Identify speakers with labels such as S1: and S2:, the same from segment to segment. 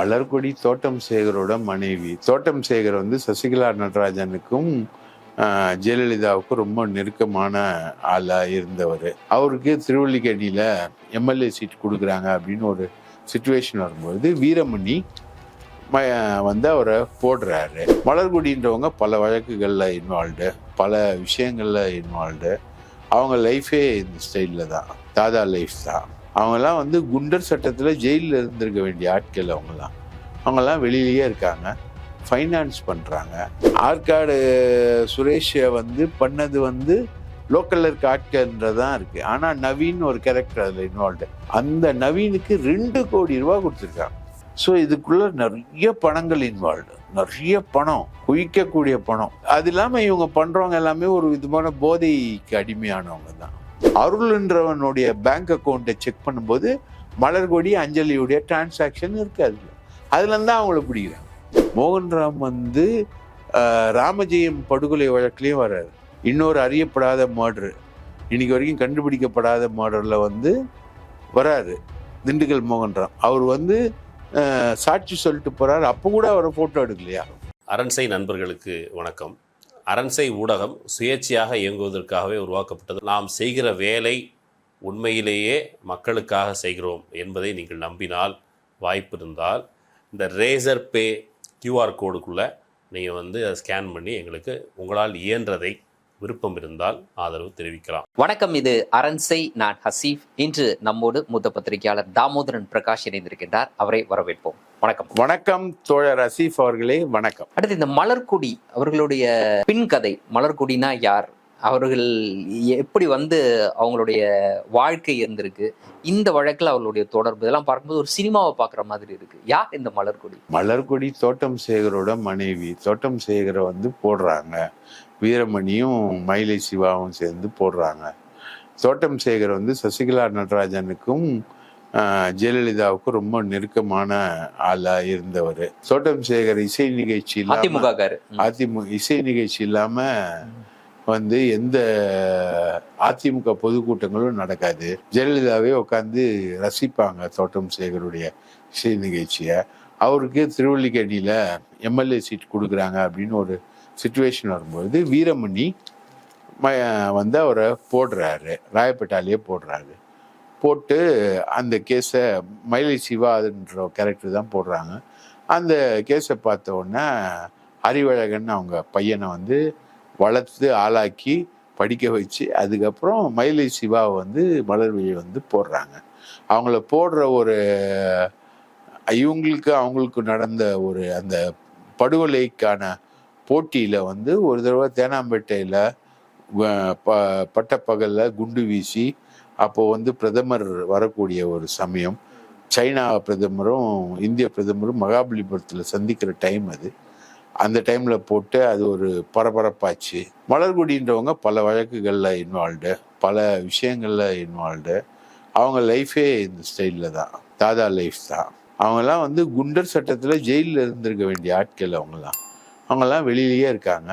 S1: மலர்கொடி தோட்டம் சேகரோட மனைவி. தோட்டம் சேகர் வந்து சசிகலா நடராஜனுக்கும் ஜெயலலிதாவுக்கும் ரொம்ப நெருக்கமான ஆளாக இருந்தவர். அவருக்கு திருவள்ளிக்கணியில் எம்எல்ஏ சீட் கொடுக்குறாங்க அப்படின்னு ஒரு சுச்சுவேஷன் வரும்போது வீரமணி ம- வந்து அவரை போடுறாரு. மலர்குடின்றவங்க பல வழக்குகளில் இன்வால்வ்டு பல விஷயங்களில் இன்வால்வ்டு அவங்க லைஃபே இந்த ஸ்டைலில் தான் தாதா லைஃப் தான். அவங்கெல்லாம் வந்து குண்டர் சட்டத்தில் ஜெயிலில் இருந்திருக்க வேண்டிய ஆட்கள் அவங்கெல்லாம். அவங்கெல்லாம் வெளியிலேயே இருக்காங்க. ஃபைனான்ஸ் பண்ணுறாங்க ஆற்காடு சுரேஷை வந்து பண்ணது வந்து லோக்கலில் இருக்க ஆட்கள்ன்றதான் இருக்குது ஆனால் நவீன் ஒரு கேரக்டர் அதில் இன்வால்வ்டு அந்த நவீனுக்கு ரெண்டு கோடி ரூபா கொடுத்துருக்காங்க. ஸோ இதுக்குள்ளே நிறைய பணங்கள் இன்வால்வ்டு நிறைய பணம் குவிக்கக்கூடிய பணம். அது இல்லாமல் இவங்க பண்ணுறவங்க எல்லாமே ஒரு விதமான போதைக்கு அடிமையானவங்க தான் அருள்ன்றவனுடைய பேங்க் அக்கௌண்ட்டை செக் பண்ணும்போது மலர்கொடி அஞ்சலியுடைய டிரான்சாக்ஷன் இருக்காது அதில். தான் அவங்கள பிடிக்கிறாங்க. மோகன்ராம் வந்து ராமஜெயம் படுகொலை வழக்குலேயும் வர்றாரு. இன்னொரு அறியப்படாத மர்டர் இன்னைக்கு வரைக்கும் கண்டுபிடிக்கப்படாத மர்டரில் வந்து வராரு திண்டுக்கல் மோகன்ராம். அவர் வந்து சாட்சி சொல்லிட்டு போகிறார் அப்போ கூட அவரை ஃபோட்டோ எடுக்கலையா?
S2: அரண்சை நண்பர்களுக்கு வணக்கம். அரண்சை ஊடகம் சுயேட்சையாக இயங்குவதற்காகவே உருவாக்கப்பட்டது. நாம் செய்கிற வேலை உண்மையிலேயே மக்களுக்காக செய்கிறோம் என்பதை நீங்கள் நம்பினால் வாய்ப்பு இருந்தால் இந்த ரேசர் பே கியூஆர் கோடுக்குள்ளே நீங்கள் வந்து அதை ஸ்கேன் பண்ணி எங்களுக்கு உங்களால் இயன்றதை விருப்பம் இருந்தால் ஆதரவு தெரிவிக்கலாம்.
S3: வணக்கம் இது அரண்சை நான் ஹசீஃப். இன்று நம்மோடு மூத்த பத்திரிகையாளர் தாமோதரன் பிரகாஷ் இணைந்திருக்கின்றார். அவரை வரவேற்போம். வணக்கம்.
S1: வணக்கம் தோழர் ரசீஃப் அவர்களே வணக்கம்.
S3: அடுத்து இந்த மலர்கொடி அவர்களுடைய பின் கதை மலர்கொடினா யார்? அவர்கள் எப்படி வந்து அவங்களுடைய வாழ்க்கை இருந்திருக்கு? இந்த வழக்கில் அவர்களுடைய தொடர்பு இதெல்லாம் பார்க்கும்போது ஒரு சினிமாவை பார்க்குற மாதிரி இருக்கு. யார் இந்த மலர்கொடி?
S1: மலர்கொடி தோட்டம் சேகரோட மனைவி. தோட்டம் சேகரை வந்து போடுறாங்க. வீரமணியும் மயிலை சிவாவும் சேர்ந்து போடுறாங்க. தோட்டம் சேகர் வந்து சசிகலா நடராஜனுக்கும் ஆஹ், ஜெயலலிதாவுக்கும் ரொம்ப நெருக்கமான ஆளா இருந்தவர். தோட்டம் சேகர் இசை நிகழ்ச்சி
S3: அதிமுக
S1: அதிமுக இசை நிகழ்ச்சி இல்லாம வந்து எந்த அதிமுக பொதுக்கூட்டங்களும் நடக்காது. ஜெயலலிதாவே உட்காந்து ரசிப்பாங்க தோட்டம் சேகருடைய இசை நிகழ்ச்சியை. அவருக்கு திருவல்லிக்கேணியில எம்எல்ஏ சீட் கொடுக்குறாங்க அப்படின்னு ஒரு சுச்சுவேஷன் வரும்போது வீரமணி வந்து அவரை போடுறாரு. ராயப்பேட்டாலேயே போடுறாரு. போட்டு அந்த கேஸை மயிலை சிவான்ற கேரக்டர் தான் போடுறாங்க. அந்த கேஸை பார்த்த உடனே அறிவழகன் அவங்க பையனை வந்து வளர்த்து ஆளாக்கி படிக்க வச்சு அதுக்கப்புறம் மயிலை சிவாவை வந்து மலர்விழி வந்து போடுறாங்க. அவங்கள போடுற ஒரு இவங்களுக்கு அவங்களுக்கு நடந்த ஒரு அந்த படுகொலைக்கான போட்டியில் வந்து ஒரு தடவை தேனாம்பேட்டையில் ப பட்டப்பகலில் குண்டு வீசி அப்போ வந்து பிரதமர் வரக்கூடிய ஒரு சமயம் சைனா பிரதமரும் இந்திய பிரதமரும் மகாபலிபுரத்தில் சந்திக்கிற டைம் அது. அந்த டைமில் போட்டு அது ஒரு பரபரப்பாச்சு. மலர்குடின்றவங்க பல வழக்குகளில் இன்வால்வ்டு பல விஷயங்களில் இன்வால்வ்டு அவங்க லைஃபே இந்த ஸ்டைலில் தான். தாதா லைஃப் தான். அவங்கெல்லாம் வந்து குண்டர் சட்டத்தில் ஜெயிலில் இருந்திருக்க வேண்டிய ஆட்கள் அவங்கெல்லாம். அவங்கெல்லாம் வெளியிலேயே இருக்காங்க.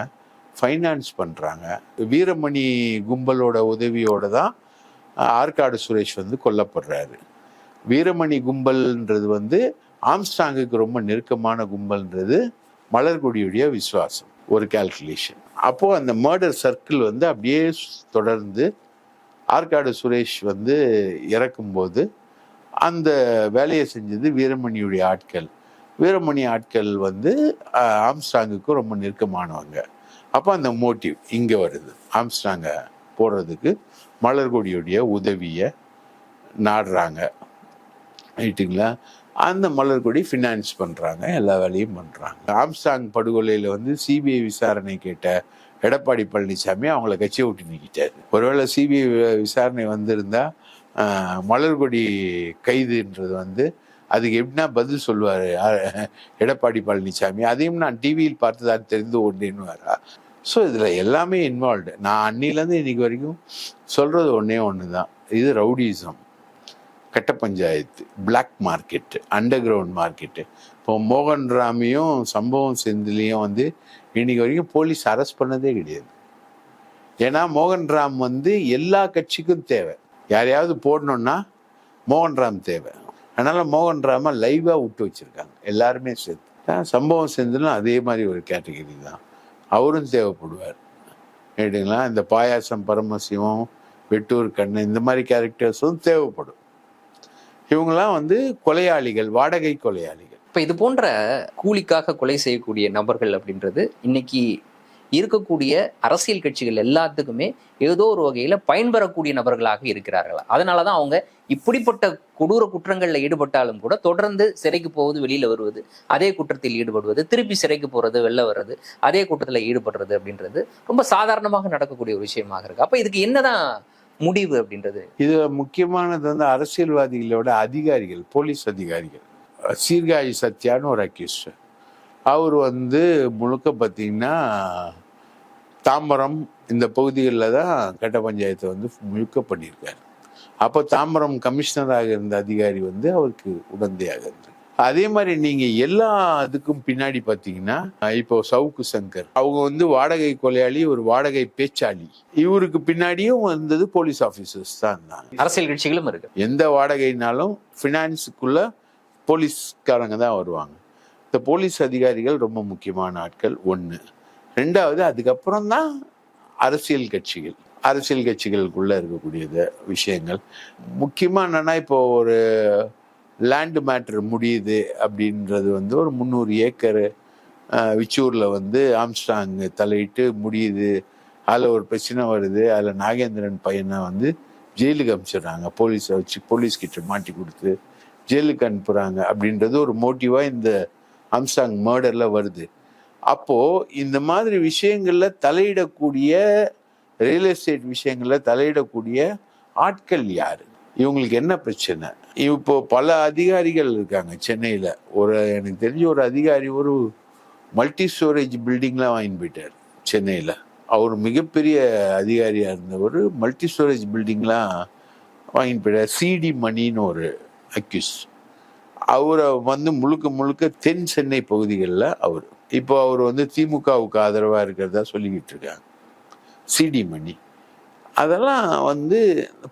S1: ஃபைனான்ஸ் பண்ணுறாங்க வீரமணி கும்பலோட உதவியோட தான் ஆற்காடு சுரேஷ் வந்து கொல்லப்படுறாரு. வீரமணி கும்பல்ன்றது வந்து ஆம்ஸ்டாங்குக்கு ரொம்ப நெருக்கமான கும்பல்ன்றது மலர்கொடியுடைய விசுவாசம் ஒரு கால்குலேஷன் அப்போ அந்த மர்டர் சர்க்கிள் வந்து அப்படியே தொடர்ந்து ஆற்காடு சுரேஷ் வந்து இறக்கும்போது அந்த வேலையை செஞ்சது வீரமணியுடைய ஆட்கள். வீரமணி ஆட்கள் வந்து ஆம்ஸ்டாங்குக்கு ரொம்ப நெருக்கமானவங்க. அப்போ அந்த மோட்டிவ் இங்கே வருது. ஆம்ஸ்டாங்கை போடுறதுக்கு மலர்கொடியுடைய உதவியை நாடுறாங்க. ரைட்டுங்களா அந்த மலர்கொடி ஃபினான்ஸ் பண்ணுறாங்க எல்லா வேலையும் பண்ணுறாங்க ஆம்சாங் படுகொலையில் வந்து சிபிஐ விசாரணை கேட்ட எடப்பாடி பழனிசாமி அவங்கள கட்சியை விட்டு நீக்கிட்டாரு. ஒருவேளை சிபிஐ விசாரணை வந்திருந்தா மலர்கொடி கைதுன்றது வந்து அதுக்கு எப்படின்னா பதில் சொல்லுவார் எடப்பாடி பழனிசாமி. அதையும் நான் டிவியில் பார்த்து தான் தெரிந்து கொண்டேன்னுவாரா? ஸோ இதில் எல்லாமே இன்வால்வ்டு நான் அன்னிலேருந்து இன்னைக்கு வரைக்கும் சொல்கிறது ஒன்றே ஒன்று தான் இது ரவுடிசம். கட்ட panchayat. Black market under ground market இப்போ மோகன் ராமையும் சம்பவம் செந்திலையும் வந்து இன்னைக்கு வரைக்கும் போலீஸ் அரெஸ்ட் பண்ணதே கிடையாது. ஏன்னா மோகன் ராம் வந்து எல்லா கட்சிக்கும் தேவை. யாரையாவது போடணும்னா மோகன் ராம் தேவை. அதனால் மோகன் ராமை லைவாக விட்டு வச்சுருக்காங்க. எல்லாருமே சேர்த்து. சம்பவம் செந்திலும் அதே மாதிரி ஒரு கேட்டகரி தான். அவரும் தேவைப்படுவார் கேட்டிங்களா? இந்த பாயாசம் பரமசிவம் வெட்டூர் கண்ணு இந்த மாதிரி கேரக்டர்ஸும் தேவைப்படும். இவங்கெல்லாம் வந்து கொலையாளிகள் வாடகை கொலையாளிகள்.
S3: இப்போ இது போன்ற கூலிக்காக கொலை செய்யக்கூடிய நபர்கள் அப்படின்றது இன்னைக்கு இருக்கக்கூடிய அரசியல் கட்சிகள் எல்லாத்துக்குமே ஏதோ ஒரு வகையில பயன்பெறக்கூடிய நபர்களாக இருக்கிறார்கள். அதனாலதான் அவங்க இப்படிப்பட்ட கொடூர குற்றங்கள்ல ஈடுபட்டாலும் கூட தொடர்ந்து சிறைக்கு போவது வெளியில வருவது அதே குற்றத்தில் ஈடுபடுவது திருப்பி சிறைக்கு போறது வெளில வர்றது அதே குற்றத்துல ஈடுபடுறது அப்படின்றது ரொம்ப சாதாரணமாக நடக்கக்கூடிய ஒரு விஷயமாக இருக்கு. அப்ப இதுக்கு என்னதான் முடிவு அப்படின்றது?
S1: இது முக்கியமானது வந்து அரசியல்வாதிகளோட அதிகாரிகள் போலீஸ் அதிகாரிகள். சீர்காழி சத்யான்னு ஒரு அக்யூஸ்டர் அவர் வந்து முழுக்க பார்த்தீங்கன்னா தாம்பரம் இந்த பகுதிகளில் தான் கட்ட பஞ்சாயத்தை வந்து முழுக்க பண்ணியிருக்காரு. அப்போ தாம்பரம் கமிஷனராக இருந்த அதிகாரி வந்து அவருக்கு உடந்தையாக இருந்தார் அதே மாதிரி நீங்க எல்லா இதுக்கும் பின்னாடி பார்த்தீங்கன்னா இப்போ சவுக்கு சங்கர் அவங்க வந்து வாடகை கொலையாளி ஒரு வாடகை பேச்சாளி. இவருக்கு பின்னாடியும் வந்தது போலீஸ் ஆஃபீஸர்ஸ் தான் இருந்தாங்க.
S3: அரசியல் கட்சிகளும் இருக்கு.
S1: எந்த வாடகைனாலும் ஃபினான்ஸுக்குள்ள போலீஸ்காரங்க தான் வருவாங்க. இந்த போலீஸ் அதிகாரிகள் ரொம்ப முக்கியமான ஆட்கள். ஒன்று ரெண்டாவது அதுக்கப்புறம் தான் அரசியல் கட்சிகள். அரசியல் கட்சிகளுக்குள்ளே இருக்கக்கூடியது விஷயங்கள். முக்கியமாக என்னென்னா இப்போ ஒரு லேண்டு மேட்ரு முடியுது அப்படின்றது வந்து ஒரு முந்நூறு ஏக்கரு விச்சூரில் வந்து ஆம்ஸ்டாங் தலையிட்டு முடியுது. அதில் ஒரு பிரச்சனை வருது. அதில் நாகேந்திரன் பையனை வந்து ஜெயிலுக்கு அனுப்பிச்சிடுறாங்க போலீஸை வச்சு போலீஸ்கிட்ட மாட்டி கொடுத்து ஜெயிலுக்கு அனுப்புகிறாங்க அப்படின்றது ஒரு மோட்டிவாக இந்த அம்சாங் மர்டரில் வருது. அப்போது இந்த மாதிரி விஷயங்களில் தலையிடக்கூடிய ரியல் எஸ்டேட் விஷயங்களில் தலையிடக்கூடிய ஆட்கள் யார்? இவங்களுக்கு என்ன பிரச்சனை? இப்போ பல அதிகாரிகள் இருக்காங்க சென்னையில். ஒரு எனக்கு தெரிஞ்ச ஒரு அதிகாரி ஒரு மல்டி ஸ்டோரேஜ் பில்டிங்லாம் வாங்கிட்டு போயிட்டார் சென்னையில். அவர் மிகப்பெரிய அதிகாரியாக இருந்தவர் மல்டி ஸ்டோரேஜ் பில்டிங்லாம் வாங்கிட்டு போயிட்டார். சிடி மணின்னு ஒரு அக்யூஸ் அவரை வந்து முழுக்க முழுக்க தென் சென்னை பகுதிகளில் அவர். இப்போ அவர் வந்து திமுகவுக்கு ஆதரவாக இருக்கிறதா சொல்லிக்கிட்டு இருக்காங்க. சிடி மணி. அதெல்லாம் வந்து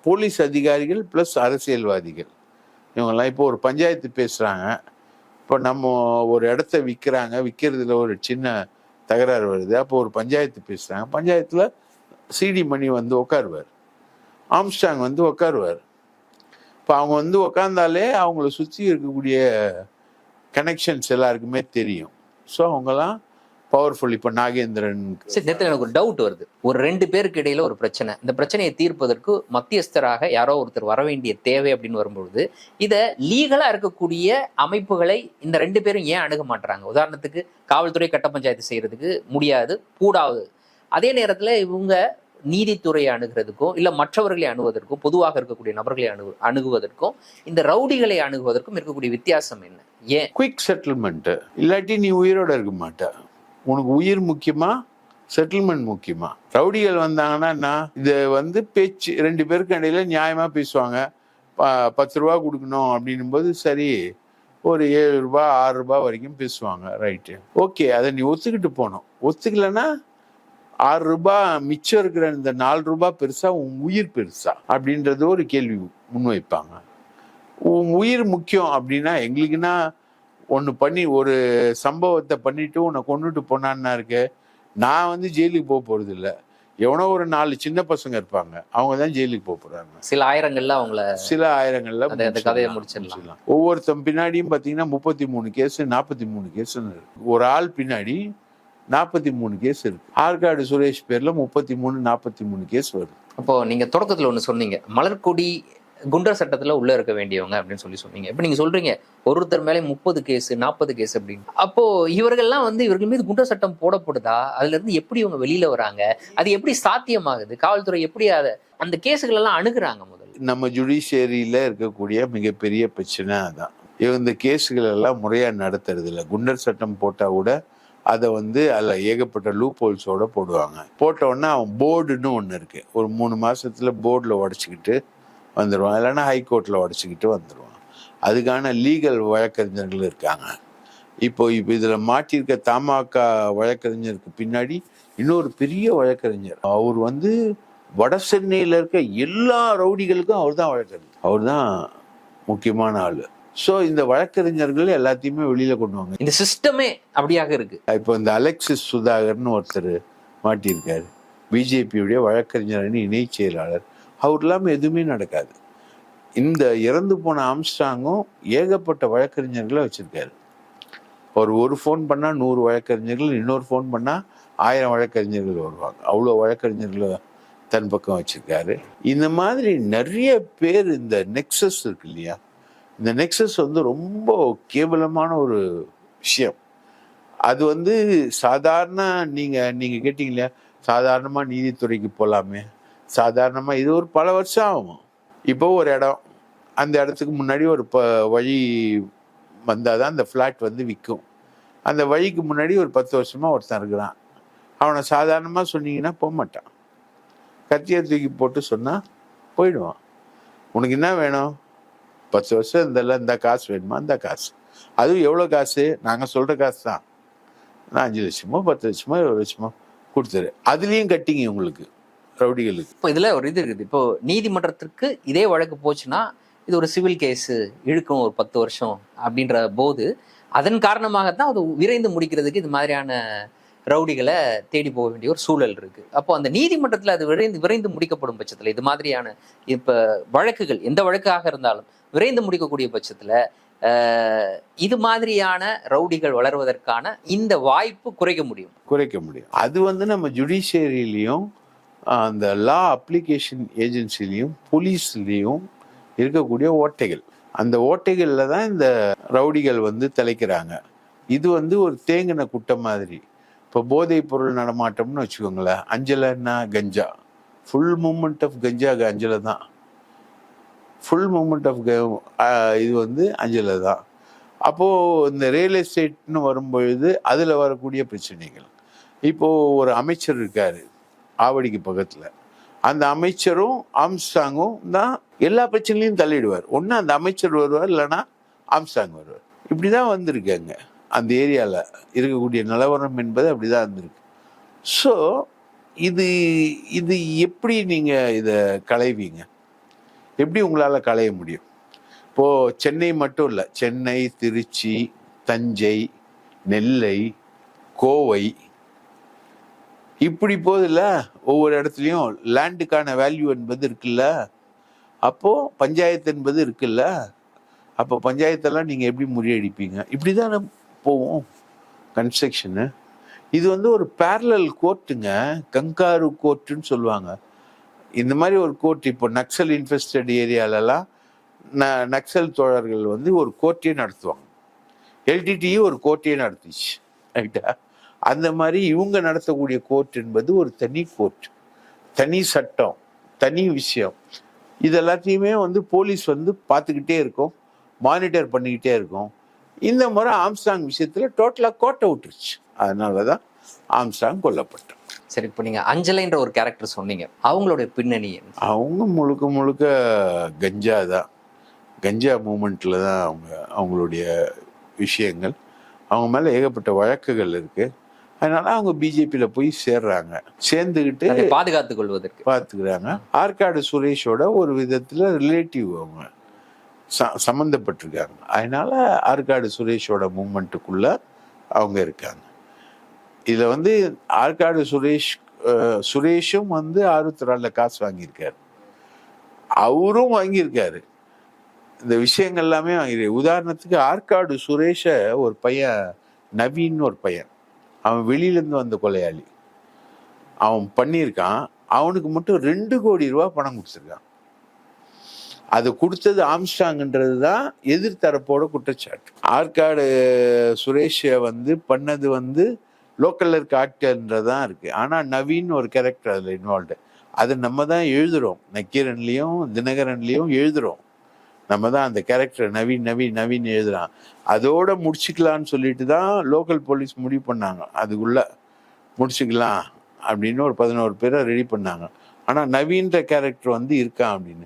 S1: போலீஸ் அதிகாரிகள் ப்ளஸ் அரசியல்வாதிகள். இவங்கெல்லாம் இப்போ ஒரு பஞ்சாயத்து பேசுகிறாங்க இப்போ நம்ம ஒரு இடத்த விற்கிறாங்க. விற்கிறதுல ஒரு சின்ன தகராறு வருது. அப்போ ஒரு பஞ்சாயத்து பேசுகிறாங்க பஞ்சாயத்தில் சிடி மணி வந்து உட்காருவார். ஆம்ஸ்டாங் வந்து உட்காருவார். இப்போ அவங்க வந்து உக்காந்தாலே அவங்கள சுற்றி இருக்கக்கூடிய கனெக்ஷன்ஸ் எல்லாருக்குமே தெரியும். ஸோ அவங்கெல்லாம் பவர்ஃபுல் இப்போ நாகேந்திரன்
S3: சரி நேரத்தில் எனக்கு ஒரு டவுட் வருது. ஒரு ரெண்டு பேருக்கு இடையில ஒரு பிரச்சனை. இந்த பிரச்சனையை தீர்ப்பதற்கு மத்தியஸ்தராக யாரோ ஒருத்தர் வர வேண்டிய தேவை அப்படின்னு வரும்பொழுது இதை லீகலாக இருக்கக்கூடிய அமைப்புகளை இந்த ரெண்டு பேரும் ஏன் அணுக மாட்டுறாங்க உதாரணத்துக்கு காவல்துறை கட்ட பஞ்சாயத்து செய்கிறதுக்கு முடியாது கூடாது. அதே நேரத்தில் இவங்க நீதித்துறையை அணுகிறதுக்கோ இல்லை மற்றவர்களை அணுகுவதற்கும் பொதுவாக இருக்கக்கூடிய நபர்களை அணுகு அணுகுவதற்கும் இந்த ரவுடிகளை அணுகுவதற்கும் இருக்கக்கூடிய வித்தியாசம் என்ன? ஏன்?
S1: குயிக் செட்டில்மெண்ட்டு இல்லாட்டி நீ உயிரோட இருக்க மாட்ட. உனக்கு உயிர் முக்கியமா? செட்டில்மெண்ட் முக்கியமா? ரவுடிகள் வந்தாங்கன்னா நான் இது வந்து பேச்சு ரெண்டு பேருக்கு இடையில நியாயமா பேசுவாங்க. ப- பத்து ரூபா கொடுக்கணும் அப்படின்னும் போது சரி ஒரு ஏழு ரூபா ஆறு ரூபாய் வரைக்கும் பேசுவாங்க ரைட்டு ஓகே அதை நீ ஒத்துக்கிட்டு போகணும். ஒத்துக்கலைன்னா ஆறு ரூபாய் மிச்சம் இருக்கிற இந்த நாலு ரூபாய் பெருசா உன் உயிர் பெருசா? அப்படின்றது ஒரு கேள்வி முன்வைப்பாங்க உன் உயிர் முக்கியம் அப்படின்னா எங்களுக்குன்னா ஒன்று பண்ணி ஒரு சம்பவத்தை பண்ணிட்டு உன்னை கொண்டுட்டு போனான்னா இருக்கு நான் வந்து ஜெயிலுக்கு போக போறது இல்ல எவனோ ஒரு நாலு சின்ன பசங்க இருப்பாங்க. அவங்க தான் ஜெயிலுக்கு போக போறாங்க.
S3: சில ஆயிரங்கள்ல அவங்கள
S1: சில ஆயிரங்கள்ல
S3: அந்த- கதையை முடிச்சிடலாம்.
S1: ஒவ்வொருத்தன் பின்னாடியும் பாத்தீங்கன்னா முப்பத்தி மூணு கேஸ் நாற்பத்தி மூணு கேஸ் ஒரு ஆள் பின்னாடி நாற்பத்தி மூணு கேஸ் இருக்கு. ஆற்காடு சுரேஷ் பேர்ல முப்பத்தி மூணு நாற்பத்தி மூணு கேஸ் வருது.
S3: அப்போ நீங்க தொடக்கத்துல ஒண்ணு சொன்னீங்க. மலர்கொடி குண்டர் சட்டத்துல உள்ள இருக்க வேண்டியவங்க அப்படின்னு சொல்லி சொன்னீங்க. இப்ப நீங்க சொல்றீங்க ஒருத்தர் மேலே முப்பது கேஸ் நாற்பது கேஸ் அப்படின்னு. அப்போ இவர்கள்லாம் வந்து இவர்கள் மீது குண்டர் சட்டம் போடப்படுதா? அதுல இருந்து எப்படி இவங்க வெளியில வராங்க? அது எப்படி சாத்தியமாகுது? காவல்துறை எப்படி அதை அந்த கேஸுகள் எல்லாம் அணுகுறாங்க முதல்ல?
S1: நம்ம ஜுடிஷியரியில இருக்கக்கூடிய மிகப்பெரிய பிரச்சனை அதான். இந்த கேஸுகள் எல்லாம் முறையா நடத்துறது இல்ல குண்டர் சட்டம் போட்டா கூட அதை வந்து அதில் ஏகப்பட்ட லூப் ஹோல்ஸோட போடுவாங்க. போட்ட அவன் போர்டுன்னு ஒன்று இருக்கு. ஒரு மூணு மாசத்துல போர்டில் உடச்சிக்கிட்டு வந்துடுவான் இல்லைன்னா ஹைகோர்ட்டில் உடச்சிக்கிட்டு வந்துடுவான் அதுக்கான லீகல் வழக்கறிஞர்கள் இருக்காங்க. இப்போ இப்போ இதில் மாட்டியிருக்க தமாக வழக்கறிஞருக்கு பின்னாடி இன்னொரு பெரிய வழக்கறிஞர். அவர் வந்து வட சென்னையில் இருக்க எல்லா ரவுடிகளுக்கும் அவர் தான் வழக்கறிஞர். அவர் தான் முக்கியமான ஆள். ஸோ இந்த வழக்கறிஞர்கள் எல்லாத்தையுமே வெளியில கொண்டு வாங்க.
S3: இந்த சிஸ்டமே அப்படியாக இருக்கு.
S1: இப்போ இந்த அலெக்சிஸ் சுதாகர்னு ஒருத்தர் மாட்டியிருக்காரு. பிஜேபியுடைய வழக்கறிஞர் அணி இணைச் செயலாளர். அவர் இல்லாமல் எதுவுமே நடக்காது. இந்த இறந்து போன ஆம்ஸ்டாங்கும் ஏகப்பட்ட வழக்கறிஞர்களை வச்சிருக்காரு. ஒரு ஒரு ஃபோன் பண்ணால் நூறு வழக்கறிஞர்கள் இன்னொரு ஃபோன் பண்ணால் ஆயிரம் வழக்கறிஞர்கள் வருவாங்க. அவ்வளோ வழக்கறிஞர்களை தன் பக்கம் வச்சிருக்காரு. இந்த மாதிரி நிறைய பேர் இந்த நெக்ஸஸ் இருக்கு இல்லையா? இந்த நெக்ஸஸ் வந்து ரொம்ப கேவலமான ஒரு விஷயம். அது வந்து சாதாரண நீங்கள் நீங்கள் கேட்டீங்க இல்லையா நீதித்துறைக்கு போகலாமே சாதாரணமாக இது ஒரு பல வருஷம் ஆகும். இப்போ ஒரு இடம் அந்த இடத்துக்கு முன்னாடி ஒரு ப வழி வந்தால் தான் அந்த ஃப்ளாட் வந்து விற்கும். அந்த வழிக்கு முன்னாடி ஒரு பத்து வருஷமாக ஒருத்தன் இருக்கிறான். அவனை சாதாரணமாக சொன்னீங்கன்னா போக மாட்டான் கத்தியை தூக்கி போட்டு சொன்னால் போயிடுவான். உனக்கு என்ன வேணும்? பத்து வருஷம் இருந்தல இந்த காசு வேணுமா? இந்த காசு. அதுவும் எவ்வளோ காசு? நாங்கள் சொல்கிற காசு தான் நான் அஞ்சு லட்சமோ பத்து லட்சமோ இருபது லட்சமோ கொடுத்துரு. அதுலேயும் கட்டிங்க உங்களுக்கு ரவுடிகளுக்கு.
S3: இப்போ இதில் ஒரு இது இருக்குது. இப்போ நீதிமன்றத்திற்கு இதே வழக்கு போச்சுன்னா இது ஒரு சிவில் கேஸு இழுக்கும் ஒரு பத்து வருஷம் அப்படின்ற போது அதன் காரணமாக தான் அது விரைந்து முடிக்கிறதுக்கு இது மாதிரியான ரவுடிகளை தேடி போக வேண்டிய ஒரு சூழல் இருக்கு. அப்போ அந்த நீதிமன்றத்தில் அது விரைந்து விரைந்து முடிக்கப்படும் பட்சத்தில் இது மாதிரியான இப்போ வழக்குகள் எந்த வழக்காக இருந்தாலும் விரைந்து முடிக்கக்கூடிய பட்சத்தில் இது மாதிரியான ரவுடிகள் வளர்வதற்கான இந்த வாய்ப்பு குறைக்க முடியும்.
S1: குறைக்க முடியும். அது வந்து நம்ம ஜுடிஷியரிலையும் அந்த லா அப்ளிகேஷன் ஏஜென்சிலையும் போலீஸ்லேயும் இருக்கக்கூடிய ஓட்டைகள். அந்த ஓட்டைகளில் தான் இந்த ரவுடிகள் வந்து தலைக்கிறாங்க. இது வந்து ஒரு தேங்கின குட்டை மாதிரி. இப்போ போதைப் பொருள் நடமாட்டம்னு வச்சுக்கோங்களேன் அஞ்சலைன்னா ganja. Full movement of ganja Anjalai தான். ஃபுல் மூமெண்ட் ஆஃப் இது வந்து அஞ்சலை தான். அப்போது இந்த ரியல் எஸ்டேட்னு வரும்பொழுது அதில் வரக்கூடிய பிரச்சனைகள். இப்போது ஒரு அமைச்சர் இருக்கார் ஆவடிக்கு பக்கத்தில். அந்த அமைச்சரும் ஆம்ஸ்டாங்கும் தான் எல்லா பிரச்சனையும் தள்ளிடுவார். ஒன்று அந்த அமைச்சர் வருவார் இல்லைன்னா ஆம்ஸ்டாங் வருவார். இப்படி தான் வந்திருக்காங்க அந்த ஏரியாவில் இருக்கக்கூடிய நிலவரம் என்பது அப்படி தான் இருந்திருக்கு. ஸோ இது இது எப்படி நீங்கள் இதை களைவீங்க? எப்படி உங்களால் களைய முடியும்? இப்போது சென்னை மட்டும் இல்லை சென்னை திருச்சி தஞ்சை நெல்லை கோவை இப்படி போதில்ல? ஒவ்வொரு இடத்துலையும் லேண்டுக்கான வேல்யூ என்பது இருக்குல்ல? அப்போது பஞ்சாயத்து என்பது இருக்குல்ல? அப்போ பஞ்சாயத்தெல்லாம் நீங்கள் எப்படி முறியடிப்பீங்க? இப்படி தான் போவோம். கன்ஸ்ட்ரக்ஷனு இது வந்து ஒரு பேரலல் கோர்ட்டுங்க கங்காரு கோர்ட்டுன்னு சொல்லுவாங்க. இந்த மாதிரி ஒரு கோர்ட் இப்போ நக்சல் இன்ஃபெஸ்டட் ஏரியாலலாம் ந நக்சல் தோழர்கள் வந்து ஒரு கோர்ட்டே நடத்துவாங்க. எல்டிடியும் ஒரு கோர்ட்டையே நடத்துச்சு. ரைட்டா அந்த மாதிரி இவங்க நடத்தக்கூடிய கோர்ட் என்பது ஒரு தனி கோர்ட் தனி சட்டம். தனி விஷயம். இது எல்லாத்தையுமே வந்து போலீஸ் வந்து பார்த்துக்கிட்டே இருக்கும். மானிட்டர் பண்ணிக்கிட்டே இருக்கும். இந்த முறை ஆம்ஸ்டாங் விஷயத்துல டோட்டலாக கோட்டை விட்டுருச்சு. அதனால தான் ஆம்ஸ்டாங் கொல்லப்பட்டான்
S3: சரி இப்போ நீங்க அஞ்சலைன்ற ஒரு கேரக்டர் சொன்னீங்க. அவங்களுடைய பின்னணி?
S1: அவங்க முழுக்க முழுக்க கஞ்சா தான். கஞ்சா மூமெண்ட்டில் தான் அவங்க அவங்களுடைய விஷயங்கள். அவங்க மேலே ஏகப்பட்ட வழக்குகள் இருக்கு. அதனால அவங்க பிஜேபியில் போய் சேர்றாங்க. சேர்ந்துக்கிட்டு
S3: அதை பாதுகாத்துக் கொள்வதற்கு.
S1: பார்த்துக்கிறாங்க ஆற்காடு சுரேஷோட ஒரு விதத்தில் ரிலேட்டிவ் அவங்க. ச சம்மந்தப்பட்டிருக்காங்க. அதனால் ஆற்காடு சுரேஷோட மூமெண்ட்டுக்குள்ள அவங்க இருக்காங்க. இதில் வந்து ஆற்காடு சுரேஷ் சுரேஷும் வந்து ஆருத்ரால காசு வாங்கியிருக்காரு. அவரும் வாங்கியிருக்காரு. இந்த விஷயங்கள் எல்லாமே வாங்கியிருக்கு உதாரணத்துக்கு ஆற்காடு சுரேஷை ஒரு பையன் நவீன் ஒரு பையன். அவன் வெளியிலேருந்து வந்த கொலையாளி. அவன் பண்ணியிருக்கான். அவனுக்கு மட்டும் ரெண்டு கோடி ரூபா பணம் கொடுத்துருக்கான். அது கொடுத்தது ஆம்ஸ்டாங்ன்றது தான் எதிர்த்தரப்போட குற்றச்சாட்டு. ஆற்காடு சுரேஷை வந்து பண்ணது வந்து லோக்கலில் இருக்க ஆட்கள்ன்றது தான் இருக்குது ஆனால் நவீன் ஒரு கேரக்டர் அதில் இன்வால்வ்டு அது நம்ம தான் எழுதுகிறோம் நக்கீரன்லேயும் தினகரன்லேயும் எழுதுகிறோம் நம்ம தான் அந்த கேரக்டர் நவீன் நவீன் நவீன் எழுதுறான். அதோட முடிச்சுக்கலான்னு சொல்லிட்டு தான் லோக்கல் போலீஸ் முடிவு பண்ணாங்க. அதுக்குள்ளே முடிச்சுக்கலாம் அப்படின்னு ஒரு பதினோரு பேரை ரெடி பண்ணாங்க. ஆனால் நவீன்ற கேரக்டர் வந்து இருக்கான் அப்படின்னு?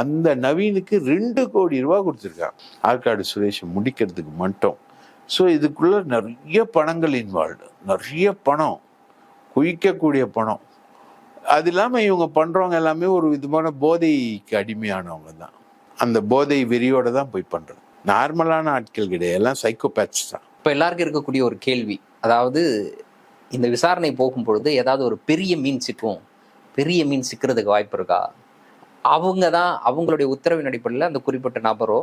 S1: அந்த நவீனுக்கு ரெண்டு கோடி ரூபா கொடுத்துருக்காங்க. ஆற்காடு சுரேஷ் முடிக்கிறதுக்கு மட்டும். ஸோ இதுக்குள்ளே நிறைய பணங்கள் இன்வால்வ்டு நிறைய பணம் குவிக்கக்கூடிய பணம். அது இல்லாமல் இவங்க பண்ணுறவங்க எல்லாமே ஒரு விதமான போதைக்கு அடிமையானவங்க தான். அந்த போதை வெறியோடு தான் போய் பண்ணுறது நார்மலான ஆட்கள் கிடையாது. எல்லாம் சைக்கோபேத்ஸ் தான்.
S3: இப்போ எல்லாருக்கும் இருக்கக்கூடிய ஒரு கேள்வி. அதாவது இந்த விசாரணை போகும் பொழுது ஏதாவது ஒரு பெரிய மீன் சிக்கும் பெரிய மீன் சிக்கிறதுக்கு வாய்ப்பு இருக்கா? அவங்க தான் அவங்களுடைய உத்தரவின் அடிப்படையில் அந்த குறிப்பிட்ட நபரோ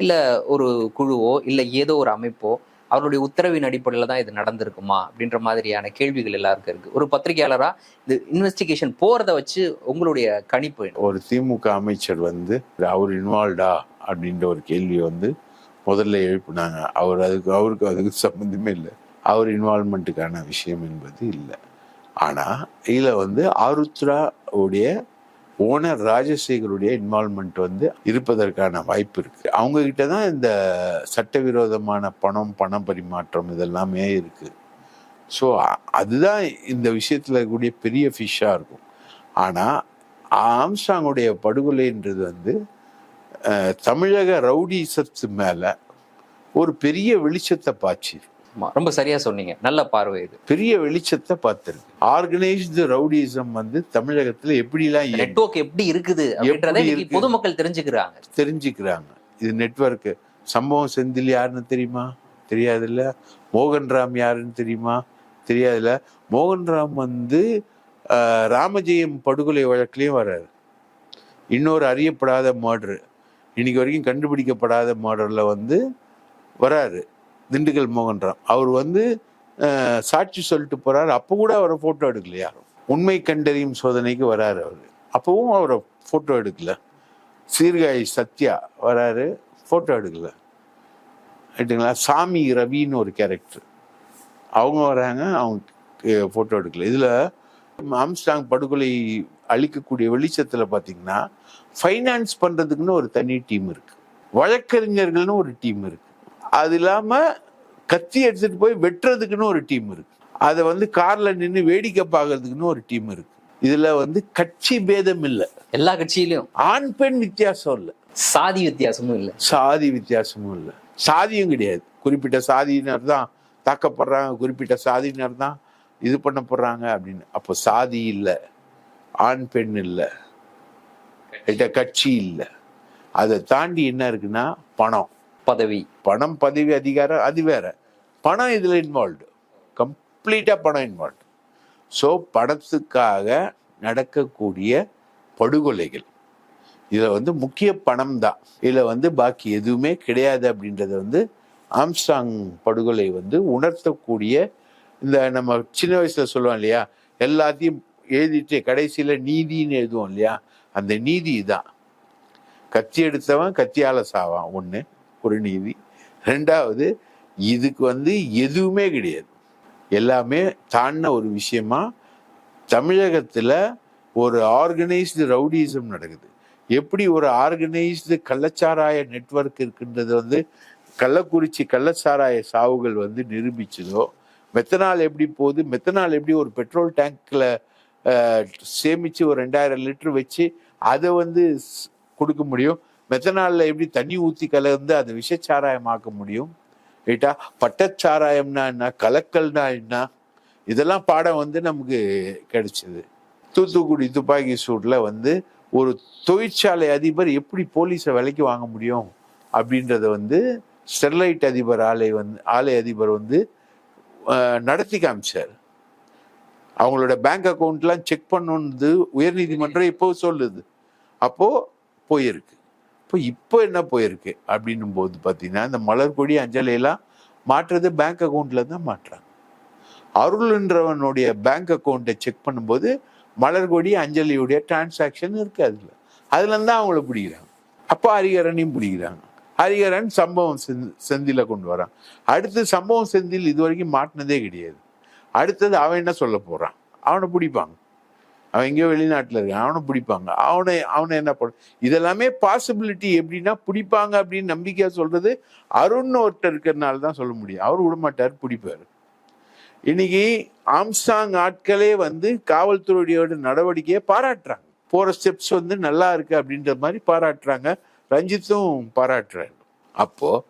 S3: இல்லை ஒரு குழுவோ இல்லை ஏதோ ஒரு அமைப்போ அவருடைய உத்தரவின் அடிப்படையில் தான் இது நடந்திருக்குமா அப்படின்ற மாதிரியான கேள்விகள் எல்லாருக்கும் இருக்கு. ஒரு பத்திரிகையாளரா இது இன்வெஸ்டிகேஷன் போறத வச்சு உங்களுடைய கணிப்பு
S1: ஒரு திமுக அமைச்சர் வந்து அவர் இன்வால்வ்டா அப்படின்ற ஒரு கேள்வி வந்து முதல்ல எழுப்பினாங்க. அவர் அதுக்கு அவருக்கு அதுக்கு சம்மந்தமே இல்லை. அவர் இன்வால்மெண்ட்டுக்கான விஷயம் என்பது இல்லை. ஆனால் இதில் வந்து ஆருத்ரா உடைய ஓனர் ராஜசேகருடைய இன்வால்மெண்ட் வந்து இருப்பதற்கான வாய்ப்பு இருக்கு. அவங்க கிட்ட தான் இந்த சட்டவிரோதமான பணம் பண பரிமாற்றம் இதெல்லாமே இருக்கு. ஸோ அதுதான் இந்த விஷயத்தில் இருக்கக்கூடிய பெரிய ஃபிஷ்ஷாக இருக்கும். ஆனால் ஆம்சாங்குடைய படுகொலைன்றது வந்து தமிழக தமிழக ரவுடிசத்து மேலே ஒரு பெரிய வெளிச்சத்தை
S3: பாய்ச்சிருக்கு. ரொம்ப சரியா சொன்னீங்க. நல்ல பார்வை இது.
S1: பெரிய வெளிச்சத்தை பார்த்துருக்கு. ஆர்கனைஸ்டு ரவுடிசம் வந்து தமிழகத்துல எப்படிலாம்?
S3: நெட்வொர்க் எப்படி இருக்குது அப்படின்றத? பொதுமக்கள் தெரிஞ்சுக்கிறாங்க.
S1: தெரிஞ்சுக்கிறாங்க. இது நெட்வொர்க்கு சம்பவம் செந்தில் யாருன்னு தெரியுமா? தெரியாதுல்ல? மோகன்ராம் யாருன்னு தெரியுமா? தெரியாதுல்ல? மோகன்ராம் வந்து ராமஜெயம் படுகொலை வழக்குலயும் வர்றாரு. இன்னொரு அறியப்படாத மர்டர் இன்னைக்கு வரைக்கும் கண்டுபிடிக்கப்படாத மர்டர்ல வந்து வராரு திண்டுக்கல் மோகன்ராம். அவர் வந்து சாட்சி சொல்லிட்டு போறாரு. அப்போ கூட அவரை போட்டோ எடுக்கல யாரும் உண்மை கண்டறியும் சோதனைக்கு வராரு அவர். அப்பவும் அவரை போட்டோ எடுக்கல. சீர்காழி சத்யா வராரு ஃபோட்டோ எடுக்கல. ரைட்டுங்களா சாமி ரவின்னு ஒரு கேரக்டர் அவங்க வராங்க அவங்க ஃபோட்டோ எடுக்கல. இதில் ஆம்ஸ்டாங் படுகொலை அளிக்கக்கூடிய வெளிச்சத்தில் பார்த்தீங்கன்னா ஃபைனான்ஸ் பண்ணுறதுக்குன்னு ஒரு தனி டீம் இருக்கு. வழக்கறிஞர்கள்னு ஒரு டீம் இருக்கு. அது இல்லாமல் கத்தி எடுத்துட்டு போய் வெட்டுறதுக்குன்னு ஒரு டீம் இருக்கு. அதை வந்து காரில் நின்று வேடிக்கை பார்க்கறதுக்குன்னு ஒரு டீம் இருக்கு. இதில் வந்து கட்சி பேதம் இல்லை.
S3: எல்லா கட்சியிலயும்.
S1: ஆண் பெண் வித்தியாசம் இல்லை.
S3: சாதி வித்தியாசமும் இல்லை.
S1: சாதி வித்தியாசமும் இல்லை. சாதியும் கிடையாது. குறிப்பிட்ட சாதியினர் தான் தாக்கப்படுறாங்க குறிப்பிட்ட சாதியினர் தான் இது பண்ணப்படுறாங்க அப்படின்னு. அப்போ சாதி இல்லை. ஆண் பெண் இல்லை. கட்சி இல்லை. அதை தாண்டி என்ன இருக்குன்னா பணம்.
S3: பதவி.
S1: பணம் பதவி அதிகாரம் அது வேற. பணம் இதில் இன்வால்வ்டு கம்ப்ளீட்டாக பணம் இன்வால்வ்டு ஸோ பணத்துக்காக நடக்கக்கூடிய படுகொலைகள். இதில் வந்து முக்கிய பணம் தான். இதில் வந்து பாக்கி எதுவுமே கிடையாது அப்படின்றத வந்து ஆம்ஸ்டாங் படுகொலை வந்து உணர்த்தக்கூடிய இந்த நம்ம சின்ன வயசில் சொல்லுவோம் இல்லையா? எல்லாத்தையும் எழுதிட்டு கடைசியில் நீதின்னு எழுதுவோம் இல்லையா? அந்த நீதி தான். கத்தி எடுத்தவன் கத்தியால சாவான். ஒன்று புறநீதி ரெண்டாவது இதுக்கு வந்து எதுவுமே கிடையாது. எல்லாமே தாண்டின ஒரு விஷயமா தமிழகத்தில் ஒரு ஆர்கனைஸ்டு ரவுடிசம் நடக்குது. எப்படி ஒரு ஆர்கனைஸ்டு கள்ளச்சாராய நெட்வொர்க் இருக்குன்றது வந்து கள்ளக்குறிச்சி கள்ளச்சாராய சாவுகள் வந்து நிரூபிச்சதோ மெத்தனால் எப்படி போகுது மெத்தனால் எப்படி ஒரு பெட்ரோல் டேங்க்கில் சேமித்து ஒரு ரெண்டாயிரம் லிட்டர் வச்சு அதை வந்து கொடுக்க முடியும்? மெத்தனால்ல எப்படி தண்ணி ஊற்றி கலந்து அதை விஷச்சாராயமாக்க முடியும்? ரைட்டா? பட்டச்சாராயம்னா என்ன? கலக்கல்னா என்ன? இதெல்லாம் பாடம் வந்து நமக்கு கிடைச்சது. தூத்துக்குடி துப்பாக்கி சூட்ல வந்து ஒரு தொழிற்சாலை அதிபர் எப்படி போலீஸை விலைக்கு வாங்க முடியும்? அப்படின்றத வந்து ஸ்டெர்லைட் அதிபர் ஆலை வந்து ஆலை அதிபர் வந்து நடத்தி காமிச்சார். அவங்களோட பேங்க் அக்கௌண்ட்லாம் செக் பண்ணணுன்னு உயர்நீதிமன்றம் இப்போ சொல்லுது. அப்போது போயிருக்கு. இப்போ இப்போ என்ன போயிருக்கு? அப்படின்னும் போது பார்த்தீங்கன்னா இந்த மலர்கொடி அஞ்சலையெல்லாம் மாற்றுறது பேங்க் அக்கௌண்ட்டில் தான் மாற்றுறாங்க. அருள்ன்றவனுடைய பேங்க் அக்கௌண்ட்டை செக் பண்ணும்போது மலர்கொடி அஞ்சலியுடைய டிரான்சாக்ஷன் இருக்குது அதில். அதுலேருந்து தான் அவங்கள பிடிக்கிறாங்க. அப்போ ஹரிகரனையும் பிடிக்கிறாங்க. ஹரிகரன் சம்பவம் செந்தி- செந்தில கொண்டு வரான். அடுத்து சம்பவம் செந்தில் இது வரைக்கும் மாட்டினதே கிடையாது. அடுத்தது அவன் என்ன சொல்ல போகிறான் அவனை பிடிப்பாங்க. அவன் எங்கேயோ வெளிநாட்டில் இருக்கான். அவனை பிடிப்பாங்க. அவனை அவனை என்ன பண்ண இதெல்லாமே பாசிபிலிட்டி எப்படின்னா பிடிப்பாங்க அப்படின்னு நம்பிக்கையாக சொல்கிறது அருண் ஒருத்தர் இருக்கிறதுனால தான் சொல்ல முடியும். அவர் விடமாட்டார் பிடிப்பார். இன்னைக்கு ஆம்சாங் ஆட்களே வந்து காவல்துறையோட நடவடிக்கையை பாராட்டுறாங்க. போகிற ஸ்டெப்ஸ் வந்து நல்லா இருக்கு அப்படின்ற மாதிரி பாராட்டுறாங்க. ரஞ்சித்தும் பாராட்டுறாரு. அப்போது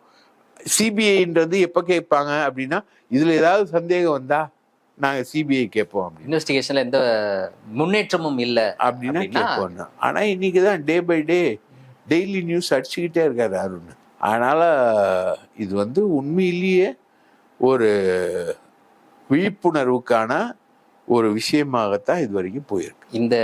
S1: சிபிஐன்றது எப்போ கேட்பாங்க அப்படின்னா இதில் ஏதாவது சந்தேகம் வந்தா நாங்க சிபிஐ கேட்போம் அப்படின்னு
S3: இன்வெஸ்டிகேஷன்ல எந்த முன்னேற்றமும் இல்ல
S1: அப்படின்னா? கேட்போம் ஆனா இன்னைக்கு தான் day by day daily news அடிச்சுக்கிட்டே இருக்காரு அருண் அதனால் இது வந்து உண்மையிலேயே ஒரு விழிப்புணர்வுக்கான ஒரு விஷயமாகத்தான் இது வரைக்கும் போயிருக்கு.
S3: இந்த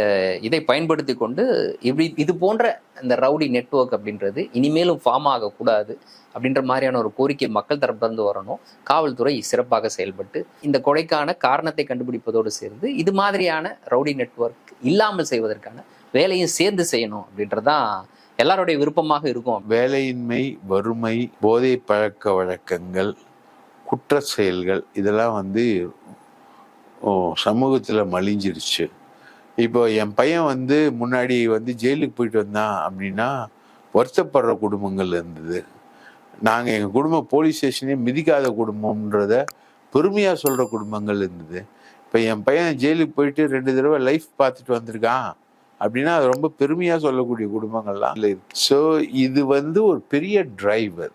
S3: இதை பயன்படுத்தி கொண்டு இப்படி இது போன்ற இந்த ரவுடி நெட்வொர்க் அப்படின்றது இனிமேலும் ஃபார்ம் ஆகக்கூடாது அப்படின்ற மாதிரியான ஒரு கோரிக்கை மக்கள் தரப்பிலிருந்து வரணும். காவல்துறை சிறப்பாக செயல்பட்டு இந்த கொலைக்கான காரணத்தை கண்டுபிடிப்பதோடு சேர்ந்து இது மாதிரியான ரவுடி நெட்வொர்க் இல்லாமல் செய்வதற்கான வேலையும் சேர்ந்து செய்யணும் அப்படின்றதான் எல்லாருடைய விருப்பமாக இருக்கும்.
S1: வேலையின்மை வறுமை போதை பழக்க வழக்கங்கள் குற்ற செயல்கள் இதெல்லாம் வந்து சமூகத்தில் மலிஞ்சிருச்சு. இப்போ என் பையன் வந்து முன்னாடி வந்து ஜெயிலுக்கு போயிட்டு வந்தான் அப்படின்னா வருத்தப்படுற குடும்பங்கள் இருந்தது. நாங்கள் எங்கள் குடும்பம் போலீஸ் ஸ்டேஷனே மிதிக்காத குடும்பம்ன்றத பெருமையாக சொல்கிற குடும்பங்கள் இருந்தது. இப்போ என் பையன் ஜெயிலுக்கு போயிட்டு ரெண்டு தடவை லைஃப் பார்த்துட்டு வந்திருக்கான் அப்படின்னா அது ரொம்ப பெருமையாக சொல்லக்கூடிய குடும்பங்கள்லாம் இல்லை. ஸோ இது வந்து ஒரு பெரிய டிரைவர்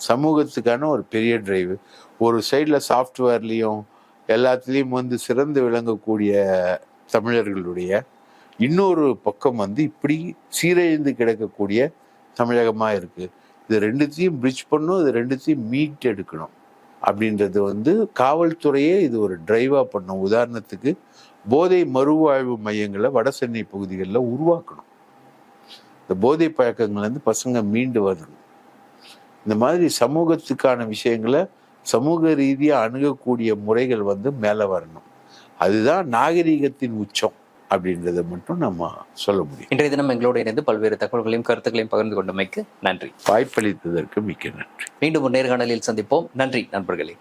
S1: சமூகத்துக்கான ஒரு பெரிய டிரைவர் ஒரு சைடில் சாஃப்ட்வேர்லேயும் எல்லாத்துலேயும் வந்து சிறந்து விளங்கக்கூடிய தமிழர்களுடைய இன்னொரு பக்கம் வந்து இப்படி சீரழிந்து கிடக்கக்கூடிய தமிழகமாக இருக்குது இது ரெண்டுத்தையும் பிரிட்ஜ் பண்ணும் இது ரெண்டுத்தையும் மீட் எடுக்கணும். அப்படின்றது வந்து காவல்துறையே இது ஒரு டிரைவாக பண்ணும். உதாரணத்துக்கு போதை மறுவாழ்வு மையங்களை வட சென்னை பகுதிகளில் உருவாக்கணும். இந்த போதை பழக்கங்கள்லேருந்து பசங்க மீண்டு வரணும். இந்த மாதிரி சமூகத்துக்கான விஷயங்களை சமூக ரீதியாக அணுகக்கூடிய முறைகள் வந்து மேலே வரணும். அதுதான் நாகரிகத்தின் உச்சம் அப்படின்றத மட்டும் நம்ம சொல்ல முடியும்.
S3: இன்றைய தினம் எங்களோடு இணைந்து பல்வேறு தகவல்களையும் கருத்துக்களையும் பகிர்ந்து கொண்டமைக்கு நன்றி.
S1: வாய்ப்பளித்ததற்கு மிக்க நன்றி.
S3: மீண்டும் ஒரு நேர்காணலில் சந்திப்போம். நன்றி நண்பர்களே.